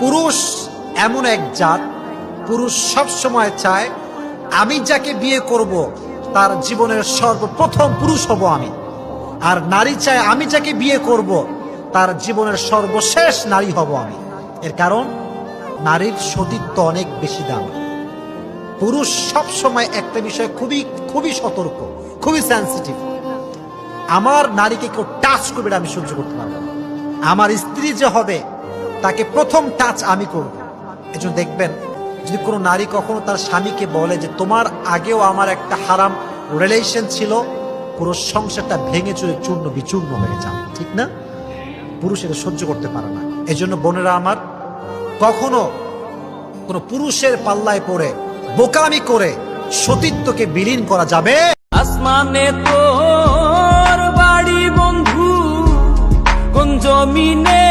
পুরুষ এমন এক জাত, পুরুষ সব সময় চায়, আমি যাকে বিয়ে করব, তার জীবনের সর্বপ্রথম পুরুষ হব আমি। আর নারী চায়, আমি যাকে বিয়ে করব, তার জীবনের সর্বশেষ নারী হব আমি। এর কারণ, নারীর সতীত্ব অনেক বেশি দাম। পুরুষ সব সময় একটা বিষয় খুবই খুবই সতর্ক, খুবই সেন্সিটিভ আমার নারীকে কেউ টাচ করবে আমি সহ্য করতে পারব আমার স্ত্রী যে হবে তাকে প্রথম টাচ আমি করব। এজন্য দেখবেন, যদি কোনো নারী কখনো তার স্বামীকে বলে যে, তোমার আগেও আমার একটা হারাম রিলেশন ছিল, পুরো সংসারটা ভেঙে চুরে চূর্ণ বিচূর্ণ হয়ে যাবে ঠিক না? পুরুষ এটা সহ্য করতে পারে না। এজন্য বোনেরা আমার, কখনো কোনো পুরুষের পাল্লায় পড়ে, বোকামি করে সতীত্বকে বিলীন করা যাবে? আসমানে তোর বাড়ি বন্ধু, কোন জমিনে